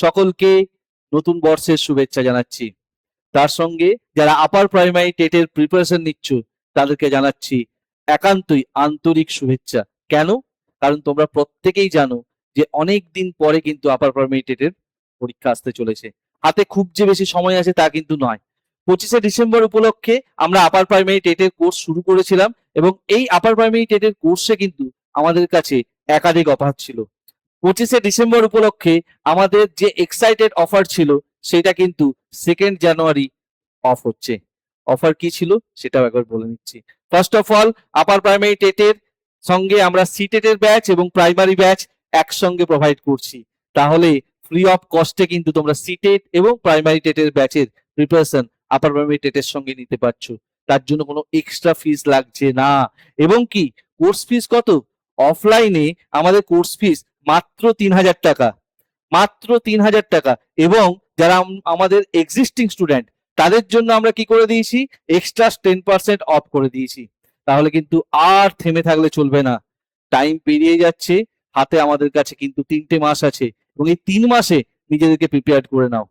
সকলকে নতুন বর্ষের শুভেচ্ছা জানাচ্ছি। তার সঙ্গে যারা আপার প্রাইমারি টেটের প্রিপারেশন নিচ্ছ, তাদেরকে জানাচ্ছি একান্তই আন্তরিক শুভেচ্ছা। কেন? কারণ তোমরা প্রত্যেকেই জানো যে অনেক দিন পরে কিন্তু আপার প্রাইমারি টেটের পরীক্ষা আসতে চলেছে। হাতে খুব যে বেশি সময় আছে তা কিন্তু নয়। পঁচিশে ডিসেম্বর উপলক্ষে আমরা আপার প্রাইমারি টেটের কোর্স শুরু করেছিলাম এবং এই আপার প্রাইমারি টেটের কোর্সে কিন্তু আমাদের কাছে একাধিক অফার ছিল। পঁচিশে ডিসেম্বর উপলক্ষে আমাদের যে এক্সাইটেড অফার ছিল, সেটা কিন্তু সেকেন্ড জানুয়ারি অফ হচ্ছে। অফার কি ছিল, সেটাও একবার বলে নিচ্ছি। First of all upper primary টেটের সঙ্গে আমরা সিটেটের ব্যাচ এবং প্রাইমারি ব্যাচ একসঙ্গে প্রোভাইড করছি। তাহলে ফ্রি অফ কস্টে কিন্তু তোমরা সিটেট এবং প্রাইমারি টেটের ব্যাচের প্রিপারেশন আপার প্রাইমারি টেটের সঙ্গে নিতে পারছ। তার জন্য কোনো এক্সট্রা ফিস লাগছে না। এবং কি কোর্স ফিস কত? অফলাইনে আমাদের কোর্স ফিস মাত্র তিন হাজার টাকা। মাত্র তিন হাজার টাকা। এবং যারা আমাদের এক্সিস্টিং স্টুডেন্ট তাদের জন্য আমরা কি করে দিয়েছি? এক্সট্রা টেন পার্সেন্ট অফ করে দিয়েছি। তাহলে কিন্তু আর থেমে থাকলে চলবে না। টাইম পেরিয়ে যাচ্ছে, হাতে আমাদের কাছে কিন্তু তিনটে মাস আছে। এবং এই তিন মাসে নিজেদেরকে প্রিপেয়ার করে নাও।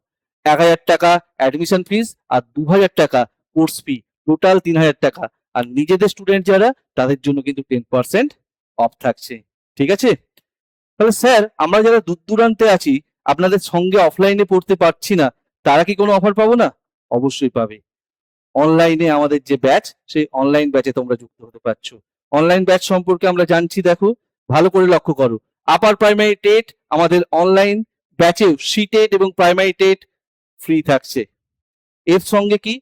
এক হাজার টাকা অ্যাডমিশন ফিস আর দু হাজার টাকা কোর্স ফি টোটাল তিন হাজার টাকা। আর নিজেদের স্টুডেন্ট যারা, তাদের জন্য কিন্তু টেন পার্সেন্ট অফ থাকছে, ঠিক আছে? তাহলে স্যার, আমরা যারা দূর দূরান্তে আছি, আপনাদের সঙ্গে অফলাইনে পড়তে পারছি না, তারা কি কোনো অফার পাবো না? অবশ্যই পাবে। অনলাইনে আমাদের যে ব্যাচ সেই অনলাইন ব্যাচে তোমরা যুক্ত হতে পারছ। অনলাইন ব্যাচ সম্পর্কে আমরা জানছি, দেখো, ভালো করে লক্ষ্য করো। আপার প্রাইমারি টেট আমাদের অনলাইন ব্যাচে সি টেট এবং প্রাইমারি টেট ফ্রি থাকছে। এর সঙ্গে কি?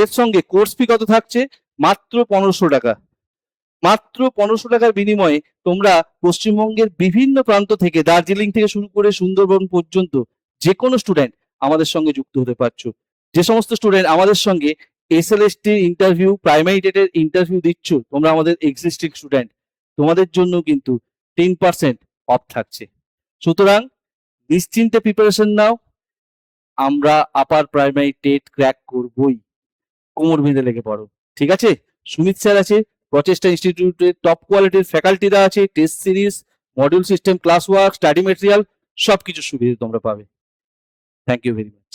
এর সঙ্গে কোর্স ফি কত থাকছে? মাত্র পনেরোশো টাকা। মাত্র পনেরোশো টাকার বিনিময়ে তোমরা পশ্চিমবঙ্গের বিভিন্ন প্রান্ত থেকে দার্জিলিং থেকে শুরু করে সুন্দরবন পর্যন্ত যে কোনো স্টুডেন্ট আমাদের সঙ্গে যুক্ত হতে পারছ। যে সমস্ত স্টুডেন্ট আমাদের সঙ্গে এসএলএসটি ইন্টারভিউ প্রাইমারি টেটের ইন্টারভিউ দিচ্ছ, তোমরা আমাদের এক্সিস্টিং স্টুডেন্ট তোমাদের জন্য কিন্তু টেন পার্সেন্ট অফ থাকছে। সুতরাং নিশ্চিন্তে প্রিপারেশন নাও। আমরা আপার প্রাইমারি টেট ক্র্যাক করবই। কোমর বেঁধে লেগে পড়ো। ঠিক আছে? সুমিত স্যার আছে প্রচেষ্টা ইনস্টিটিউটের টপ কোয়ালিটির ফ্যাকাল্টিরা আছে test series module system class work study material সবকিছু সুবিধা তোমরা পাবে। Thank you very much